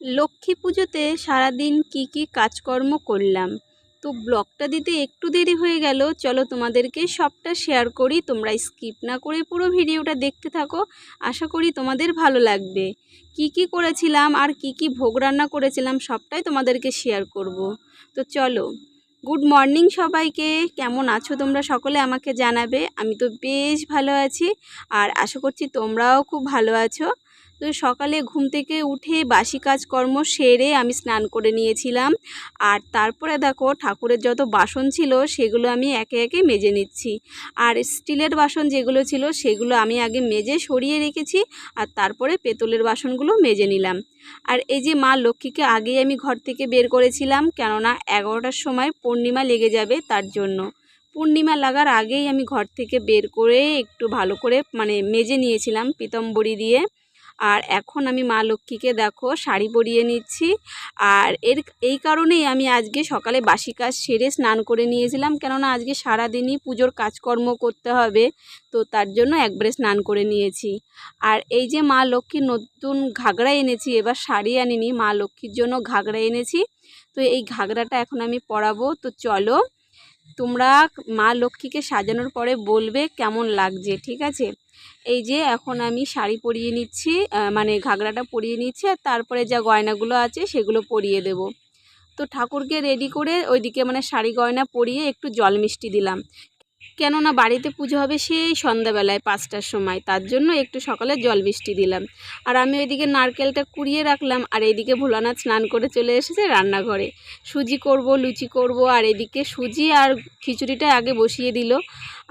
লক্ষ্মী পুজোতে সারাদিন কি কি কাজকর্ম করলাম? তো ব্লগটা দিতে একটু দেরি হয়ে গেল। চলো তোমাদেরকে সবটা শেয়ার করি। তোমরা স্কিপ না করে পুরো ভিডিওটা দেখতে থাকো। আশা করি তোমাদের ভালো লাগবে। কি কি করেছিলাম আর কি কি ভোগ রান্না করেছিলাম সবটাই তোমাদেরকে শেয়ার করব। তো চলো, গুড মর্নিং সবাইকে। কেমন আছো তোমরা সকলে আমাকে জানাবে। আমি তো বেশ ভালো আছি। আর আশা করছি তোমরাও খুব ভালো আছো। তো সকালে ঘুম থেকে উঠে বাসি কাজকর্ম সেরে আমি স্নান করে নিয়েছিলাম। আর তারপরে দেখো ঠাকুরের যত বাসন ছিল সেগুলো আমি একে একে মেজে নিচ্ছি। আর স্টিলের বাসন যেগুলো ছিল সেগুলো আমি আগে মেজে সরিয়ে রেখেছি আর তারপরে পেতলের বাসনগুলো মেজে নিলাম। আর এই যে মা লক্ষ্মীকে আগেই আমি ঘর থেকে বের করেছিলাম, কেননা এগারোটার সময় পূর্ণিমা লেগে যাবে তার জন্য। পূর্ণিমা লাগার আগেই আমি ঘর থেকে বের করে একটু ভালো করে মানে মেজে নিয়েছিলাম পিতম্বরী দিয়ে। আর এখন আমি মা লক্ষ্মীকে দেখো শাড়ি পরিয়ে নিচ্ছি। আর এর এই কারণেই আমি আজকে সকালে বাসি কাজ সেরে স্নান করে নিয়েছিলাম। কেননা আজকে সারাদিনই পুজোর কাজকর্ম করতে হবে, তো তার জন্য একবারে স্নান করে নিয়েছি। আর এই যে মা লক্ষ্মীর নতুন ঘাগরা এনেছি, এবার শাড়ি আনিনি, মা লক্ষ্মীর জন্য ঘাগরা এনেছি। তো এই ঘাগরাটা এখন আমি পরাবো। তো চলো, তোমরা মা লক্ষ্মীকে সাজানোর পরে বলবে কেমন লাগছে, ঠিক আছে? এই যে এখন আমি শাড়ি পরিয়ে নিচ্ছি মানে ঘাগড়াটা পরিয়ে নিচ্ছি আর তারপরে যা গয়নাগুলো আছে সেগুলো পরিয়ে দেব। তো ঠাকুরকে রেডি করে ওইদিকে মানে শাড়ি গয়না পরিয়ে একটু জল মিষ্টি দিলাম। কেননা বাড়িতে পুজো হবে সেই সন্ধ্যাবেলায় পাঁচটার সময়। তার জন্য একটু সকালে জল বৃষ্টি দিলাম। আর আমি ওইদিকে নারকেলটা কুড়িয়ে রাখলাম আর এইদিকে ভোলানাথ স্নান করে চলে এসেছে রান্নাঘরে। সুজি করব, লুচি করব আর এদিকে সুজি আর খিচুড়িটা আগে বসিয়ে দিল।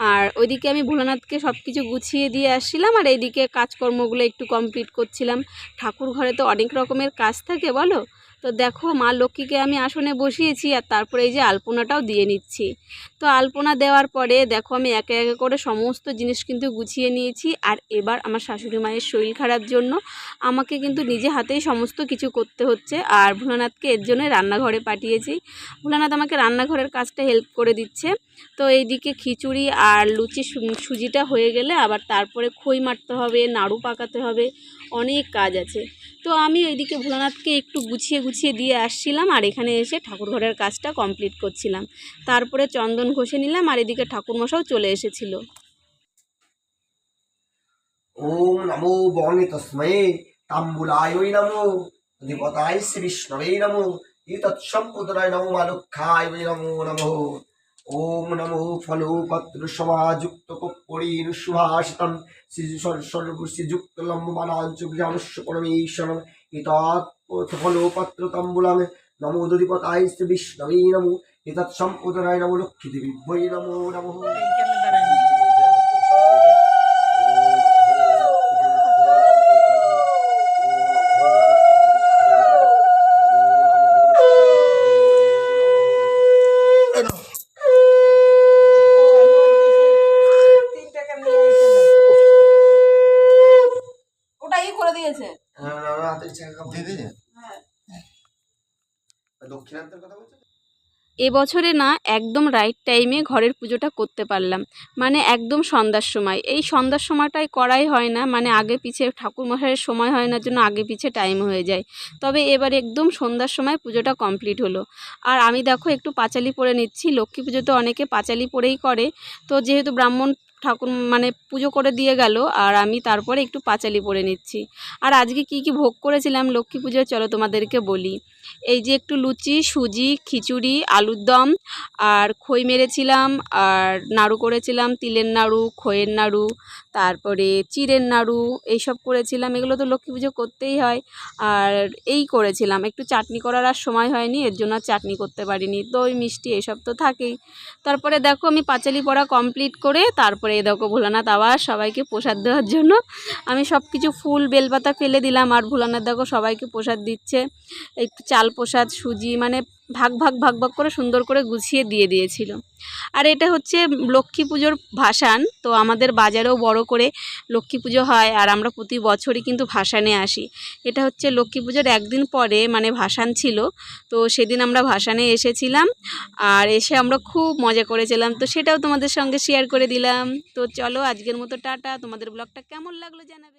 আর ওইদিকে আমি ভোলানাথকে সব কিছু গুছিয়ে দিয়ে আসছিলাম আর এইদিকে কাজকর্মগুলো একটু কমপ্লিট করছিলাম। ঠাকুর ঘরে তো অনেক রকমের কাজ থাকে, বলো? তো দেখো, মা লক্ষ্মীকে আমি আসনে বসিয়েছি আর তারপরে এই যে আলপনাটাও দিয়ে নিচ্ছি। তো আলপনা দেওয়ার পরে দেখো, আমি একে একে করে সমস্ত জিনিস কিন্তু গুছিয়ে নিয়েছি আর এবার আমার শাশুড়ি মায়ের শরীর খারাপ জন্য আমাকে কিন্তু নিজে হাতেই সমস্ত কিছু করতে হচ্ছে আর ভোলানাথকে এর জন্য রান্নাঘরে পাঠিয়েছি। ভোলানাথ আমাকে রান্নাঘরের কাজটা হেল্প করে দিচ্ছে। তো এইদিকে খিচুড়ি আর লুচি সুজিটা হয়ে গেলে আবার তারপরে খই মারতে হবে, নাড়ু পাকাতে হবে, অনেক কাজ আছে। তো আমি ওইদিকে ভোলানাথকে একটু গুছিয়ে গুছিয়ে দিয়ে আসছিলাম আর এখানে এসে ঠাকুরঘরের কাজটা কমপ্লিট করছিলাম। তারপরে চন্দন ঘষে নিলাম আর এদিকে ঠাকুরমশাও চলে এসেছিল। ওম নমো তাম্বুলায় দেবতায় শ্রী বিষ্ণবে নমো। ওম নমো ফল পত্র সভাযুক্ত কপ্পরীর সুভাষিতম শ্রীযুক্ত লম্বমানাঞ্চ এতৎ ফলো পত্র তাম্বুলাং নমো দধিপতায় শ্রী বিষ্ণবে নমো। এতৎ সম্পদরায় নমো লক্ষ্মী দেবী ভৈ নমো নমো। দিয়েছে। দক্ষিণান্তের কথা এবছরে না একদম রাইট টাইমে ঘরের পুজোটা করতে পারলাম। মানে একদম সন্ধ্যার সময়। এই সন্ধ্যার সময়টাই করাই হয় না। মানে আগে পিছে ঠাকুর মশাইয়ের সময় হয় না জন্য আগে পিছে টাইম হয়ে যায়। তবে এবার একদম সন্ধ্যার সময় পুজোটা কমপ্লিট হলো। আর আমি দেখো একটু পাঁচালি পরে নিচ্ছি। লক্ষ্মী পুজো তো অনেকে পাঁচালি পরেই করে। তো যেহেতু ব্রাহ্মণ ঠাকুর মানে পুজো করে দিয়ে গেল আর আমি তারপরে একটু পাঁচালি পরে নিচ্ছি। আর আজকে কি কি ভোগ করেছিলাম লক্ষ্মী পুজোয় চলো তোমাদেরকে বলি। এই যে একটু লুচি, সুজি, খিচুড়ি, আলুর দম, আর খই মেরেছিলাম, আর নাড়ু করেছিলাম, তিলের নাড়ু, খইয়ের নাড়ু, তারপরে চিড়ের নাড়ু, এইসব করেছিলাম। এগুলো তো লক্ষ্মী পুজো করতেই হয়। আর এই করেছিলাম। একটু চাটনি করার আর সময় হয়নি, এর জন্য চাটনি করতে পারিনি। দই, মিষ্টি, এসব তো থাকেই। তারপরে দেখো, আমি পাঁচালি পড়া কমপ্লিট করে তারপরে এই দেখো ভোলানাথ আবার সবাইকে প্রসাদ দেওয়ার জন্য আমি সব কিছু ফুল, বেলপাতা ফেলে দিলাম। আর ভোলানাথ দেখো সবাইকে প্রসাদ দিচ্ছে। একটু চাল প্রসাদ, সুজি মানে ভাগ ভাগ ভাগ ভাগ করে সুন্দর করে গুছিয়ে দিয়ে দিয়েছিল। আর এটা হচ্ছে লক্ষ্মী পুজোর ভাসান, তো আমাদের বাজারেও বড় করে লক্ষ্মী পুজো হয় আর আমরা প্রতি বছরই কিন্তু ভাসানে আসি। এটা হচ্ছে লক্ষ্মী পুজোর একদিন পরে মানে ভাসান ছিল, তো সেদিন আমরা ভাসানে এসেছিলাম আর এসে আমরা খুব মজা করেছিলাম। তো সেটাও তোমাদের সঙ্গে শেয়ার করে দিলাম। তো চলো আজকের মতো টাটা, তোমাদের ব্লগটা কেমন লাগল জানাবে।